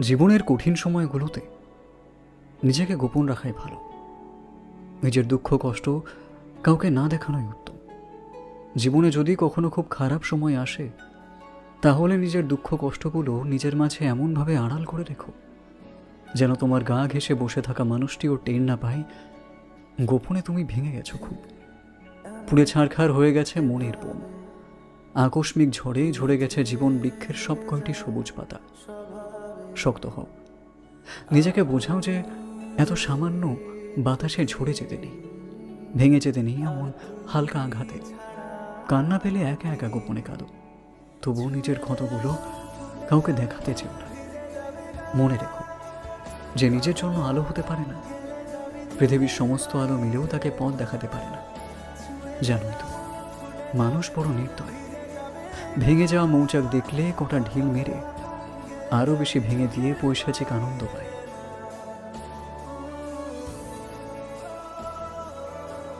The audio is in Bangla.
জীবনের কঠিন সময়গুলোতে নিজেকে গোপন রাখাই ভালো। নিজের দুঃখ, কষ্ট কাউকে না দেখানোই উত্তম। জীবনে যদি কখনো খুব খারাপ সময় আসে, তাহলে নিজের দুঃখ, কষ্টগুলো নিজের মাঝে এমনভাবে আড়াল করে রেখো, যেন তোমার গা ঘেঁষে বসে থাকা মানুষটিও টের না পায়, গোপনে তুমি ভেঙে গেছো খুব। পুড়ে ছাড়খাড় হয়ে গেছে মনের বন আকস্মিক ঝড়ে ঝরে গেছে জীবন বৃক্ষের সব কয়টি সবুজ পাতা। শক্ত হও। নিজেকে বোঝাও যে এত সামান্য বাতাসে ঝরে যেতে নেই, ভেঙে যেতে নেই এমন হালকা আঘাতে। কান্না পেলে একা একা গোপনে কাঁদো। তবুও নিজের ক্ষতগুলো কাউকে দেখাতে চেও না। মনে রেখো, যে নিজের জন্য আলো হতে পারে না, পৃথিবীর সমস্ত আলো মিলেও তাকে পথ দেখাতে পারে না। জানোই তো, মানুষ বড় নির্দয়। ভেঙে যাওয়া মৌচাক দেখলে কটা ঢিল মেরে আরও বেশি ভেঙে দিয়ে পৈশাচিক আনন্দ পায়।